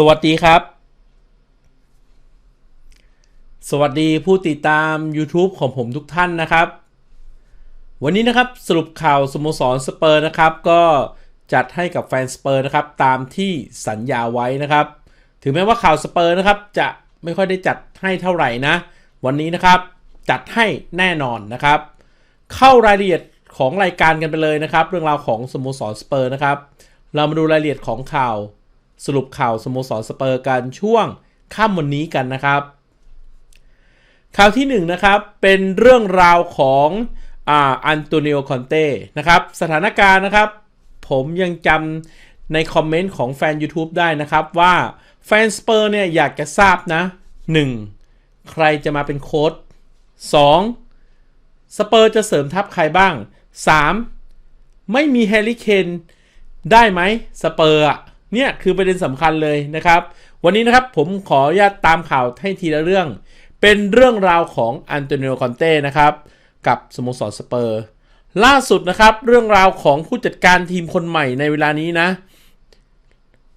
สวัสดีครับ สวัสดีผู้ติดตาม YouTube ของผมทุกท่านนะครับ วันนี้นะครับสรุปข่าวสโมสรสเปอร์นะครับ ก็จัดให้กับแฟนสเปอร์นะครับ ตามที่สัญญาไว้นะครับ ถึงแม้ว่าข่าวสเปอร์นะครับ จะไม่ค่อยได้จัดให้เท่าไหร่นะ วันนี้นะครับจัดให้แน่นอนนะครับ เข้ารายละเอียดของรายการกันไปเลยนะครับ เรื่องราวของสโมสรสเปอร์นะครับ เรามาดูรายละเอียดของข่าว สรุปข่าวสโมสรสเปอร์กันช่วงค่ำวันนี้กันนะครับ ข่าวที่1นนะครับเป็นเรื่องราวของอันโตนิโอคอนเต้นะครับสถานการณ์นะครับ ผมยังจำในคอมเมนต์ของแฟน YouTube ได้นะครับว่าแฟนสเปอร์เนี่ยอยากจะทราบนะ 1. ใครจะมาเป็นโค้ด 2. สเปอร์จะเสริมทัพใครบ้าง 3. ไม่มีแฮร์รี่เคนได้ไหมสเปอร์อะ เนี่ยคือประเด็นสำคัญเลยนะครับ วันนี้นะครับผมขออนุญาตตามข่าวให้ทีละเรื่อง เป็นเรื่องราวของอันโตนิโอคอนเต้นะครับ กับสโมสรสเปอร์ ล่าสุดนะครับ เรื่องราวของผู้จัดการทีมคนใหม่ในเวลานี้นะ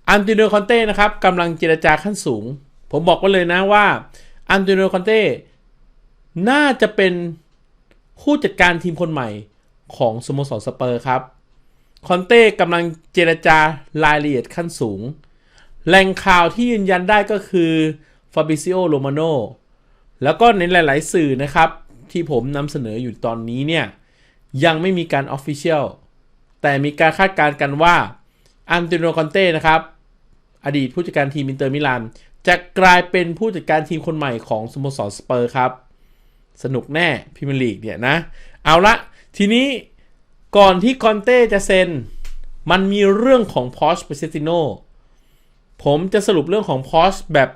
อันโตนิโอคอนเต้นะครับกำลังเจรจาขั้นสูง ผมบอกไว้เลยนะว่าอันโตนิโอคอนเต้น่าจะเป็นผู้จัดการทีมคนใหม่ของสโมสรสเปอร์ครับ คอนเต้กำลังเจรจารายละเอียดขั้นสูง แหล่งข่าวที่ยืนยันได้ก็คือฟาบิซิโอโรมาโนแล้วก็ในหลาย ๆ สื่อนะครับ ที่ผมนำเสนออยู่ตอนนี้เนี่ย ยังไม่มีการออฟฟิเชียลแต่มีการคาดการณ์กันว่าอันเตโนคอนเต้นะครับ อดีตผู้จัดการทีมอินเตอร์มิลานจะกลายเป็นผู้จัดการทีมคนใหม่ของสโมสรสเปอร์ครับ สนุกแน่พิมลีกเนี่ยนะ เอาละทีนี้ ก่อนที่คอนเต้จะเซ็น มันมีเรื่องของพอชเปเซติโนผมจะสรุปเรื่องของพอชแบบ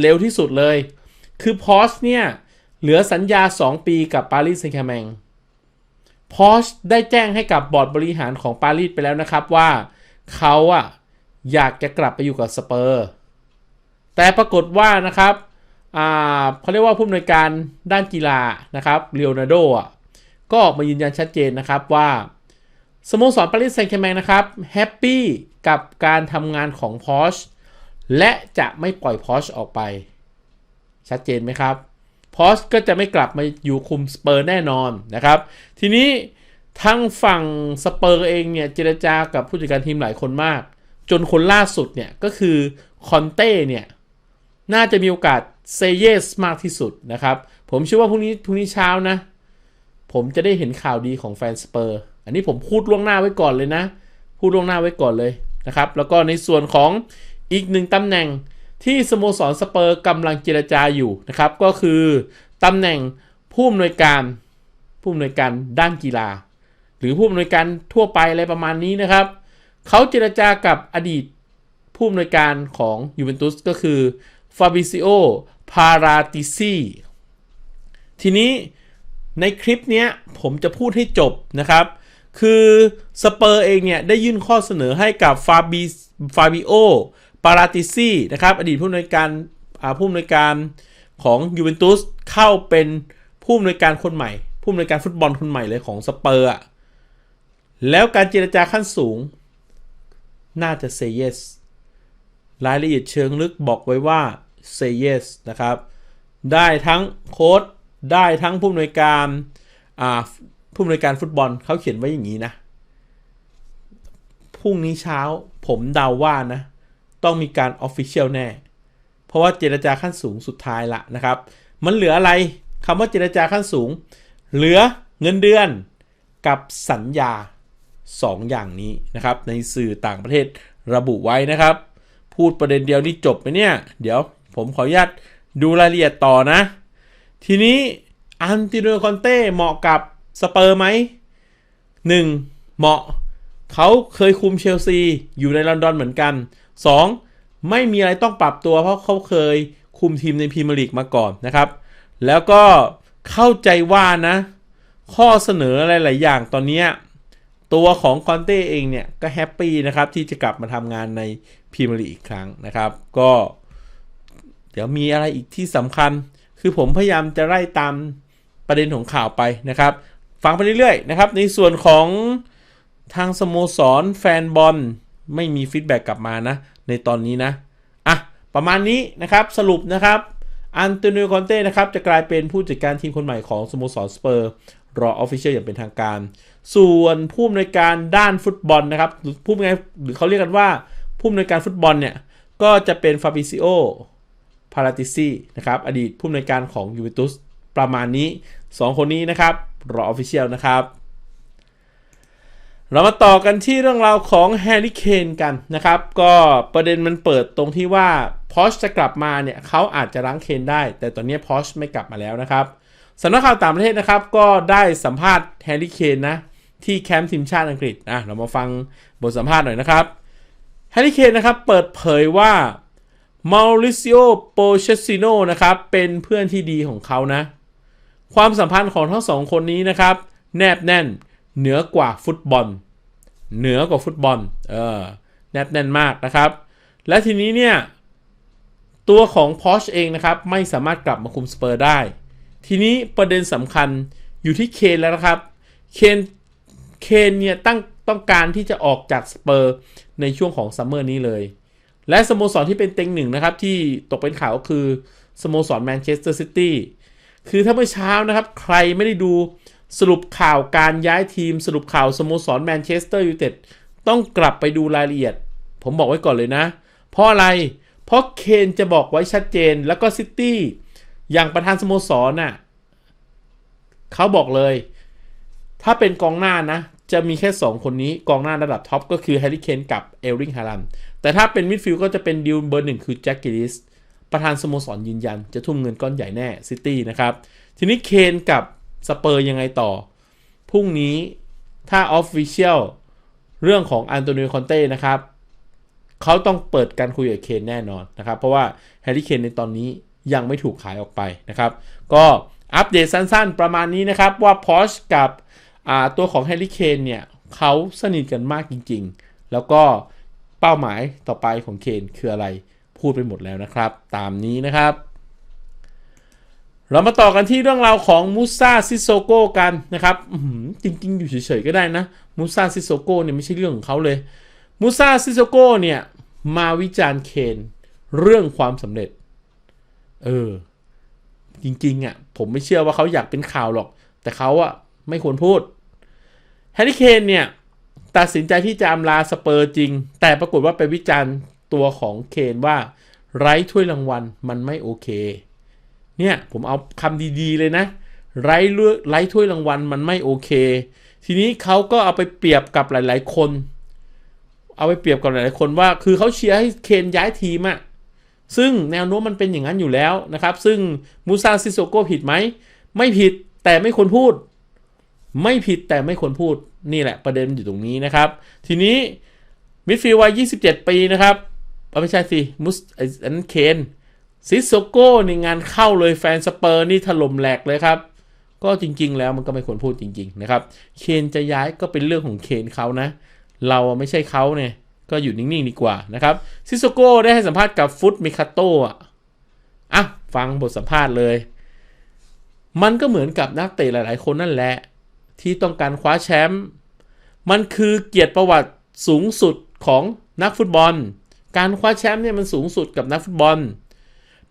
เร็วที่สุดเลย คือพอชเนี่ยเหลือสัญญา 2 ปีกับปารีสแซงต์แชร์แมงพอชได้แจ้งให้กับบอร์ดบริหารของปารีสไปแล้วนะครับว่าเขาอะอยากจะกลับไปอยู่กับสเปอร์ แต่ปรากฏว่านะครับเขาเรียกว่าผู้อำนวยการด้านกีฬานะครับเลโอนาโดอะก็ออกมายืนยันชัดเจนนะครับว่า สโมสรปารีสแซงต์แชร์แมงนะครับแฮปปี้กับการทำงานของพอชและจะไม่ปล่อยพอชออกไป ชัดเจนไหมครับพอชก็จะไม่กลับมาอยู่คุมสเปอร์แน่นอนนะครับ ทีนี้ทั้งฝั่งสเปอร์เองเนี่ยเจรจากับผู้จัดการทีมหลายคนมาก จนคนล่าสุดเนี่ยก็คือคอนเต้เนี่ยน่าจะมีโอกาสเซเยสมากที่สุดนะครับ ผมเชื่อว่าพรุ่งนี้พรุ่งนี้เช้านะ ผมจะได้เห็นข่าวดีของแฟนสเปอร์ อันนี้ผมพูดล่วงหน้าไว้ก่อนเลยนะ พูดล่วงหน้าไว้ก่อนเลยนะครับ แล้วก็ในส่วนของอีกหนึ่งตำแหน่งที่สโมสรสเปอร์กำลังเจรจาอยู่นะครับ ก็คือตำแหน่งผู้อำนวยการผู้อำนวยการด้านกีฬา หรือผู้อำนวยการทั่วไปอะไรประมาณนี้นะครับ เขาเจรจากับอดีตผู้อำนวยการของยูเวนตุสก็คือฟาบิซิโอพาราติซีทีนี้ในคลิปนี้ผมจะพูดให้จบนะครับ คือสเปอร์เองเนี่ย ได้ยื่นข้อเสนอให้กับฟาบิฟาบิโอปาราติซีนะครับ อดีตผู้อำนวยการผู้อำนวยการของยูเวนตุสเข้าเป็นผู้อำนวยการคนใหม่ ผู้อำนวยการฟุตบอลคนใหม่เลยของสเปอร์อะแล้วการเจรจาขั้นสูง น่าจะเซเยสรายละเอียดเชิงลึกบอกไว้ว่าเซเยสนะครับ ได้ทั้งโค้ดได้ทั้งผู้อำนวยการ ผู้อำนวยการฟุตบอลเขาเขียนไว้อย่างนี้นะพรุ่งนี้เช้าผมเดาว่านะ ต้องมีการออฟฟิเชียลแน่ เพราะว่าเจรจาขั้นสูงสุดท้ายละนะครับ มันเหลืออะไรคำว่าเจรจาขั้นสูง เหลือเงินเดือนกับสัญญา 2 อย่างนี้นะครับ ในสื่อต่างประเทศระบุไว้นะครับ พูดประเด็นเดียวนี่จบไปเนี่ย เดี๋ยวผมขออนุญาตดูรายละเอียดต่อนะ ทีนี้อันติโนคอนเต้เหมาะกับ สเปอร์ไหมหนึ่งเหมาะ เขาเคยคุมเชลซีอยู่ในลอนดอนเหมือนกัน 2. ไม่มีอะไรต้องปรับตัวเพราะเขาเคยคุมทีมในพรีเมียร์ลีกมาก่อนนะครับ แล้วก็เข้าใจว่านะ ข้อเสนออะไรหลายอย่างตอนนี้ ตัวของคอนเต้เองเนี่ย ก็แฮปปี้นะครับ ที่จะกลับมาทำงานในพรีเมียร์ลีกอีกครั้งนะครับ ก็ เดี๋ยวมีอะไรอีกที่สำคัญ คือผมพยายามจะไล่ตามประเด็นของข่าวไปนะครับ ฟังไปเรื่อยๆนะครับ ในส่วนของทางสโมสรแฟนบอลไม่มีฟีดแบ็กกลับมานะ ในตอนนี้นะ อะ ประมาณนี้นะครับสรุปนะครับอันโตนิโอคอนเต้นะครับจะกลายเป็นผู้จัดการทีมคนใหม่ของสโมสรสเปอร์รอออฟฟิเชียลอย่างเป็นทางการ ส่วนผู้อำนวยการด้านฟุตบอลนะครับหรือผู้ไงหรือเขาเรียกกันว่า ผู้อำนวยการฟุตบอลเนี่ย ก็จะเป็นฟาบิซิโอพาราติซีนะครับ อดีตผู้อำนวยการของยูเวนตุสประมาณนี้ 2 คนนี้นะครับ รอออฟฟิเชียลนะครับ เรามาต่อกันที่เรื่องราวของแฮร์รี่เคนกันนะครับ ก็ประเด็นมันเปิดตรงที่ว่าพอชจะกลับมาเนี่ยเขาอาจจะรั้งเคนได้ แต่ตอนนี้พอชไม่กลับมาแล้วนะครับสำนักข่าวต่างประเทศนะครับ ก็ได้สัมภาษณ์แฮร์รี่เคนนะที่แคมป์ทีมชาติอังกฤษอะเรามาฟังบทสัมภาษณ์หน่อยนะครับแฮร์รี่เคนนะครับเปิดเผยว่ามาริซิโอโปเชซิโนนะครับเป็นเพื่อนที่ดีของเขานะ ความสัมพันธ์ของทั้งสองคนนี้นะครับ แนบแน่นเหนือกว่าฟุตบอล เหนือกว่าฟุตบอลเออแนบแน่นมากนะครับ และทีนี้เนี่ย ตัวของพอชเองนะครับ ไม่สามารถกลับมาคุมสเปอร์ได้ ทีนี้ประเด็นสำคัญอยู่ที่เคนแล้วนะครับเคนเคนเนี่ยตั้งต้องการที่จะออกจากสเปอร์ในช่วงของซัมเมอร์นี้เลย และสโมสรที่เป็นเต็งหนึ่งนะครับ ที่ตกเป็นข่าวก็คือสโมสรแมนเชสเตอร์ซิตี้ คือถ้าเมื่อเช้านะครับ ใครไม่ได้ดูสรุปข่าวการย้ายทีมสรุปข่าวสโมสรแมนเชสเตอร์ยูไนเต็ดต้องกลับไปดูรายละเอียด ผมบอกไว้ก่อนเลยนะ เพราะอะไร เพราะเคนจะบอกไว้ชัดเจนแล้วก็ซิตี้อย่างประธานสโมสรน่ะเขาบอกเลย ถ้าเป็นกองหน้านะ จะมีแค่ 2 คนนี้กองหน้าระดับท็อปก็คือแฮร์รี่เคนกับเอลริงฮารันแต่ถ้าเป็นมิดฟิลด์ก็จะเป็นดิวเบอร์หนึ่งคือแจ็คกิลิส ประธานสโมสรยืนยัน จะทุ่มเงินก้อนใหญ่แน่ซิตี้นะครับ ทีนี้เคนกับสเปอร์ยังไงต่อ พรุ่งนี้ถ้าออฟฟิเชียลเรื่องของอันโตนิโอคอนเต้นะครับ เขาต้องเปิดการคุยกับเคนแน่นอนนะครับ เพราะว่าแฮร์รี่เคนในตอนนี้ยังไม่ถูกขายออกไปนะครับ ก็อัปเดตสั้นๆ ประมาณนี้นะครับว่าพอชกับตัวของแฮร์รี่เคนเนี่ยเขาสนิทกันมากจริงๆ แล้วก็เป้าหมายต่อไปของเคนคืออะไร พูดไปหมดแล้วนะครับ ตามนี้นะครับ เรามาต่อกันที่เรื่องราวของมูซาซิโซโกกันนะครับจริง ๆ อยู่เฉยๆก็ได้นะมูซาซิโซโกเนี่ยไม่ใช่เรื่องของเขาเลยมูซาซิโซโกเนี่ยมาวิจารณ์เคนเรื่องความสำเร็จ เออ จริงๆอะ่ะ ผมไม่เชื่อว่าเขาอยากเป็นข่าวหรอก แต่เขาอะไม่ควรพูดแฮร์รี่เคนเนี่ย ตัดสินใจที่จะอำลาสเปอร์จริง แต่ปรากฏว่าไปวิจารณ์ ตัวของเคนว่าไร้ถ้วยรางวัลมันไม่โอเค เนี่ยผมเอาคำดีๆเลยนะ ไร้ไร้ถ้วยรางวัลมันไม่โอเค ทีนี้เขาก็เอาไปเปรียบกับหลาย ๆ คน เอาไปเปรียบกับหลายๆ คนว่า คือเขาเชียร์ให้เคนย้ายทีมอะซึ่งแนวโน้มมันเป็นอย่างนั้นอยู่แล้วนะครับ ซึ่งมูซาซิโซโกผิดไหม ไม่ผิดแต่ไม่ควรพูด ไม่ผิดแต่ไม่ควรพูดนี่แหละประเด็นอยู่ตรงนี้นะครับ ทีนี้มิดฟิลด์วัย 27 ปีนะครับ ไม่ใช่สิมุสอันนั้นเคนซิโซโก้ในงานเข้าเลยแฟนสเปอร์นี่ถล่มแหลกเลยครับ ก็จริง ๆ แล้วมันก็ไม่ควรพูดจริง ๆ นะครับ เคนจะย้ายก็เป็นเรื่องของเคนเขานะ เราไม่ใช่เขาเนี่ยก็อยู่นิ่ง ๆ ดีกว่านะครับซิโซโก้ได้ให้สัมภาษณ์กับฟุตมิคาโตอะอะฟังบทสัมภาษณ์เลย มันก็เหมือนกับนักเตะหลาย ๆ คนนั่นแหละ ที่ต้องการคว้าแชมป์มันคือเกียรติประวัติสูงสุดของนักฟุตบอล การคว้าแชมป์เนี่ยมันสูงสุดกับนักฟุตบอล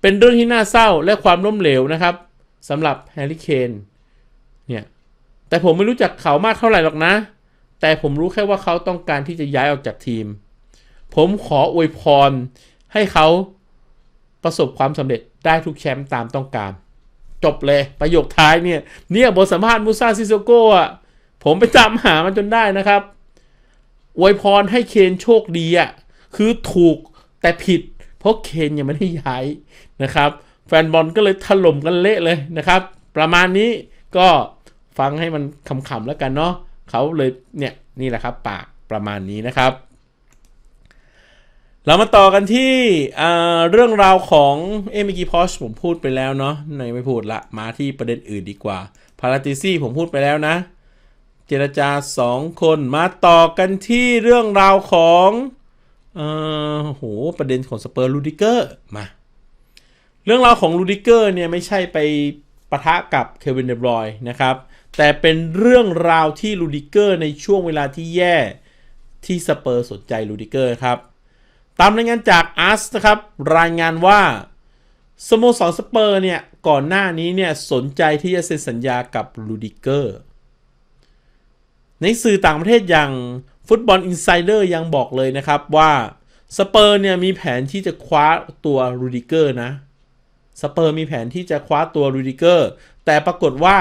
เป็นเรื่องที่น่าเศร้าและความล้มเหลวนะครับสำหรับแฮร์รี่เคนเนี่ยแต่ผมไม่รู้จักเขามากเท่าไหร่หรอกนะ แต่ผมรู้แค่ว่าเขาต้องการที่จะย้ายออกจากทีม ผมขออวยพรให้เขาประสบความสำเร็จได้ทุกแชมป์ตามต้องการ จบเลยประโยคท้ายเนี่ย เนี่ยบทสัมภาษณ์มูซาซิโซโกะผมไปตามหามันจนได้นะครับอวยพรให้เคนโชคดีอะ คือถูกแต่ผิด เพราะเคนยังไม่ได้ย้ายนะครับ แฟนบอลก็เลยถล่มกันเละเลยนะครับ ประมาณนี้ก็ฟังให้มันขำๆแล้วกันเนาะเขาเลยเนี่ยนี่แหละครับปากประมาณนี้นะครับเรามาต่อกันที่เรื่องราวของเอมิกีพอชผมพูดไปแล้วเนาะในไม่พูดละมาที่ประเด็นอื่นดีกว่าพาราติซี่ผมพูดไปแล้วนะ เจรจาสองคนมาต่อกันที่เรื่องราวของ เออโหประเด็นของสเปอร์ลูดิเกอร์มา เรื่องราวของลูดิเกอร์เนี่ยไม่ใช่ไปปะทะกับเควินเดบรอยนะครับ แต่เป็นเรื่องราวที่ลูดิเกอร์ในช่วงเวลาที่แย่ที่สเปอร์สนใจลูดิเกอร์ครับ ตามรายงานจากอาร์สนะครับ รายงานว่าสโมสรสเปอร์เนี่ย ก่อนหน้านี้เนี่ย สนใจที่จะเซ็นสัญญากับลูดิเกอร์ ในสื่อต่างประเทศอย่าง ฟุตบอลอินไซเดอร์ยังบอกเลยนะครับว่าสเปอร์เนี่ยมีแผนที่จะคว้าตัวรูดิเกอร์นะสเปอร์มีแผนที่จะคว้าตัวรูดิเกอร์แต่ปรากฏว่า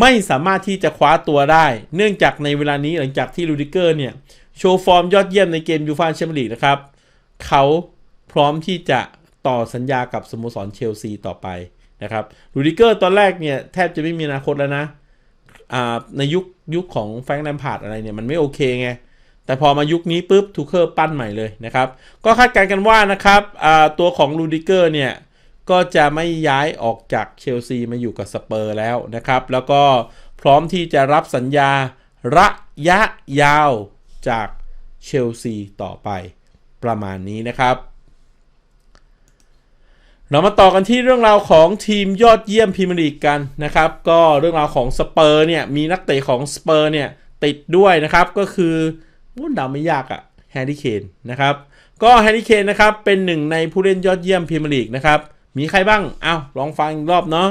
ไม่สามารถที่จะคว้าตัวได้ เนื่องจากในเวลานี้หลังจากที่รูดิเกอร์เนี่ย โชว์ฟอร์มยอดเยี่ยมในเกมยูฟ่าแชมเปี้ยนลีกนะครับ เขาพร้อมที่จะต่อสัญญากับสโมสรเชลซีต่อไปนะครับรูดิเกอร์ตอนแรกเนี่ย แทบจะไม่มีอนาคตแล้วนะในยุคยุคของแฟรงค์แลมพาร์ดอะไรเนี่ย มันไม่โอเคไง แต่พอมายุคนี้ปุ๊บทูเคอร์ปั้นใหม่เลยนะครับ ก็คาดการณ์กันว่านะครับตัวของรูดิเกอร์เนี่ยก็จะไม่ย้ายออกจากเชลซีมาอยู่กับสเปอร์แล้วนะครับ แล้วก็พร้อมที่จะรับสัญญาระยะยาวจากเชลซีต่อไปประมาณนี้นะครับ เรามาต่อกันที่เรื่องราวของทีมยอดเยี่ยมพรีเมียร์ลีกกันนะครับ ก็เรื่องราวของสเปอร์เนี่ยมีนักเตะของสเปอร์เนี่ยติดด้วยนะครับก็คือ วุ่นดาวไม่ยากอะแฮร์รี่เคนนะครับก็แฮร์รี่เคนนะครับเป็นหนึ่งในผู้เล่นยอดเยี่ยมพรีเมียร์ลีกนะครับมีใครบ้างอ้าวลองฟังอีกรอบเนาะ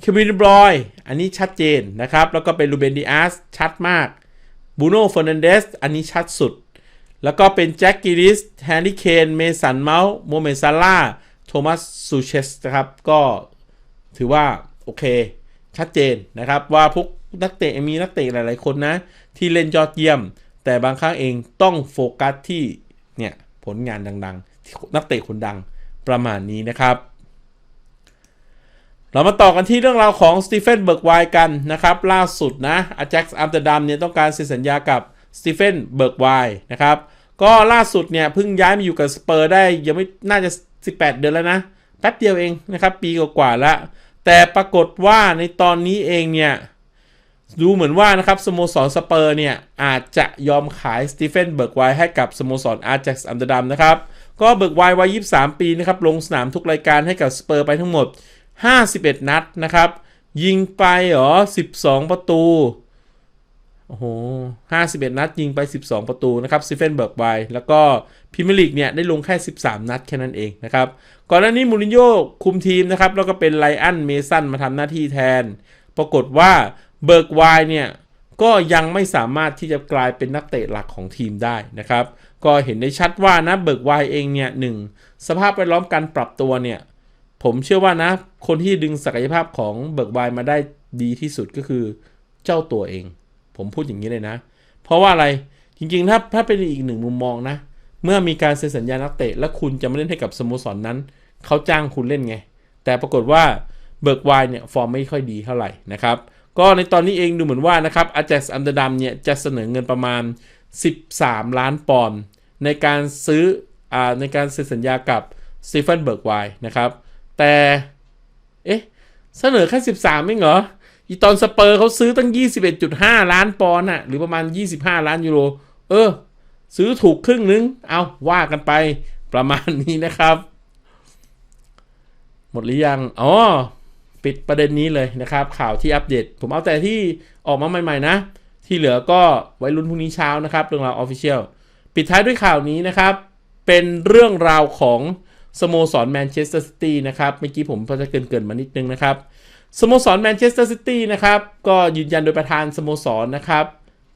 เควินบรอยอันนี้ชัดเจนนะครับ แล้วก็เป็นลูเบนดิอาสชัดมากบูโน่เฟอร์นันเดสอันนี้ชัดสุด แล้วก็เป็นแจ็คกิริสแฮร์รี่เคนเมสันเมาส์โมเมซาร่าโทมัสซูเชสนะครับก็ถือว่า โอเค ชัดเจนนะครับ ว่าพวกนักเตะมีนักเตะหลาย ๆ คนนะ ที่เล่นยอดเยี่ยม แต่บางครั้งเองต้องโฟกัสที่เนี่ยผลงานดังๆ นักเตะคนดังประมาณนี้นะครับ เรามาต่อกันที่เรื่องราวของสตีเฟนเบิร์กไวกันนะครับ ล่าสุดนะอาแจ็คอัมสเตอร์ดัมเนี่ยต้องการเซ็นสัญญากับสตีเฟนเบิร์กไวนะครับก็ล่าสุดเนี่ยเพิ่งย้ายมาอยู่กับสเปอร์ได้ยังไม่น่าจะ 18 เดือนแล้วนะแป๊บเดียวเองนะครับ ปีกว่าๆแล้วแต่ปรากฏว่าในตอนนี้เองเนี่ย ดูเหมือนว่านะครับสโมสรสเปอร์เนี่ย อาจจะยอมขายสตีเฟนเบิร์กไวให้กับสโมสรอาร์แจ็กซ์อัมเตอร์ดัมนะครับ ก็เบิร์กไววัย 23 ปีนะครับ ลงสนามทุกรายการให้กับสเปอร์ไปทั้งหมด 51 นัดนะครับ ยิงไปหรอ 12 ประตู โอ้โหห้าสิบเอ็ดนัด ยิงไป 12 ประตูนะครับซิเฟนเบิร์กไวแล้วก็พิมลีกเนี่ยได้ลงแค่ 13 นัดแค่นั้นเองนะครับ ก่อนหน้านี้มูรินโญ่คุมทีมนะครับแล้วก็เป็นไลอันเมสันมาทำหน้าที่แทน ปรากฏว่า เบิร์กไวเนี่ยก็ยังไม่สามารถที่จะกลายเป็นนักเตะหลักของทีมได้นะครับ ก็เห็นได้ชัดว่านะเบิร์กไวเองเนี่ยหนึ่งสภาพแวดล้อมการปรับตัวเนี่ยผมเชื่อว่านะ คนที่ดึงศักยภาพของเบิร์กไวมาได้ดีที่สุดก็คือเจ้าตัวเอง ผมพูดอย่างนี้เลยนะ เพราะว่าอะไรจริงๆ ถ้าถ้าเป็นอีกหนึ่งมุมมองนะ เมื่อมีการเซ็นสัญญานักเตะ และคุณจะไม่เล่นให้กับสโมสรนนั้น เขาจ้างคุณเล่นไง แต่ปรากฏว่าเบิร์กไวเนี่ยฟอร์มไม่ค่อยดีเท่าไหร่นะครับ ก็ในตอนนี้เองดูเหมือนว่านะครับอาจารย์อัมเดอร์ดัมเนี่ยจะเสนอเงินประมาณ 13 ล้านปอนด์ในการซื้ออ่าในการเซ็นสัญญากับสตีเฟนเบิร์กไวนะครับ แต่ เอ๊ะ เสนอแค่ 13ไม่เหรออีตอนสเปอร์เขาซื้อตั้ง 21.5 ล้านปอนด์อะหรือประมาณ 25 ล้านยูโร เออ ซื้อถูกครึ่งนึง เอาว่ากันไปประมาณนี้นะครับ หมดหรือยัง อ๋อ ปิดประเด็นนี้เลยนะครับ ข่าวที่อัปเดต ผมเอาแต่ที่ออกมาใหม่ๆนะ ที่เหลือก็ไว้ลุ้นพรุ่งนี้เช้านะครับ เรื่องราวออฟฟิเชียลปิดท้ายด้วยข่าวนี้นะครับ เป็นเรื่องราวของสโมสรแมนเชสเตอร์ซิตี้นะครับเมื่อกี้ผมพอจะเกินๆมานิดนึงนะครับสโมสรแมนเชสเตอร์ซิตี้นะครับก็ยืนยันโดยประธานสโมสรนะครับ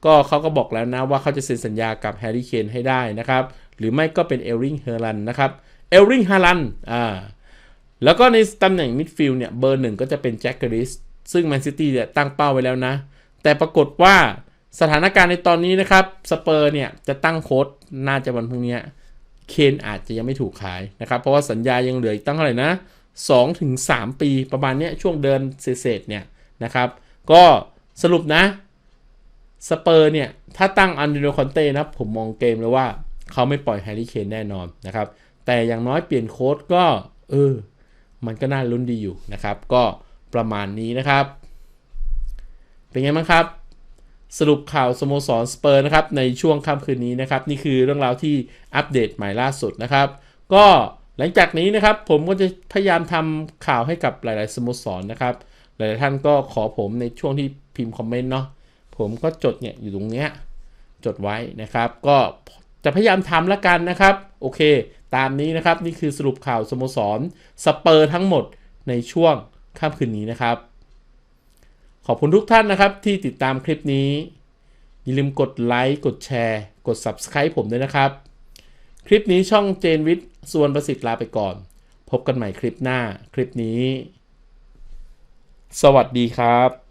ก็เขาก็บอกแล้วนะว่าเขาจะเซ็นสัญญากับแฮร์รี่เคนให้ได้นะครับ หรือไม่ก็เป็นเอลริงเฮอร์ลันนะครับเอลริงฮารันอ่า แล้วก็ในตำแหน่งมิดฟิลด์เนี่ยเบอร์หนึ่งก็จะเป็นแจ็คเกอริสซึ่งแมนซิตี้เนี่ยตั้งเป้าไว้แล้วนะ แต่ปรากฏว่าสถานการณ์ในตอนนี้นะครับสเปอร์เนี่ยจะตั้งโค้ดน่าจะวันพรุ่งนี้เคนอาจจะยังไม่ถูกขายนะครับ เพราะว่าสัญญายังเหลืออีกตั้งเท่าไหร่นะ2ถึง3ปีประมาณนี้ช่วงเดือนเศษเนี่ยนะครับ ก็สรุปนะสเปอร์เนี่ย ถ้าตั้งอันเดโรคอนเต้นะผมมองเกมเลยว่าเขาไม่ปล่อยแฮร์รี่เคนแน่นอนนะครับ แต่อย่างน้อยเปลี่ยนโค้ดก็ เออ มันก็น่าลุ้นดีอยู่นะครับ ก็ประมาณนี้นะครับ เป็นไงบ้างครับ สรุปข่าวสโมสรสเปอร์นะครับในช่วงค่ำคืนนี้นะครับ นี่คือเรื่องราวที่อัปเดตใหม่ล่าสุดนะครับ ก็หลังจากนี้นะครับ ผมก็จะพยายามทำข่าวให้กับหลาย ๆ สโมสรนนะครับ หลายๆท่านก็ขอผมในช่วงที่พิมพ์คอมเมนต์เนาะผมก็จดเนี่ยอยู่ตรงเนี้ยจดไว้นะครับ ก็ จะพยายามทำล้วกันนะครับ โอเค ตามนี้นะครับ นี่คือสรุปข่าวสโมสรสเปอร์ทั้งหมดในช่วงค่ำคืนนี้นะครับ ขอบคุณทุกท่านนะครับที่ติดตามคลิปนี้ อย่าลืมกดไลค์กดแชร์ กด Subscribe ผมด้วยนะครับ คลิปนี้ช่องเจนวิทย์ส่วนประสิทธิ์ลาไปก่อน พบกันใหม่คลิปหน้าคลิปนี้ สวัสดีครับ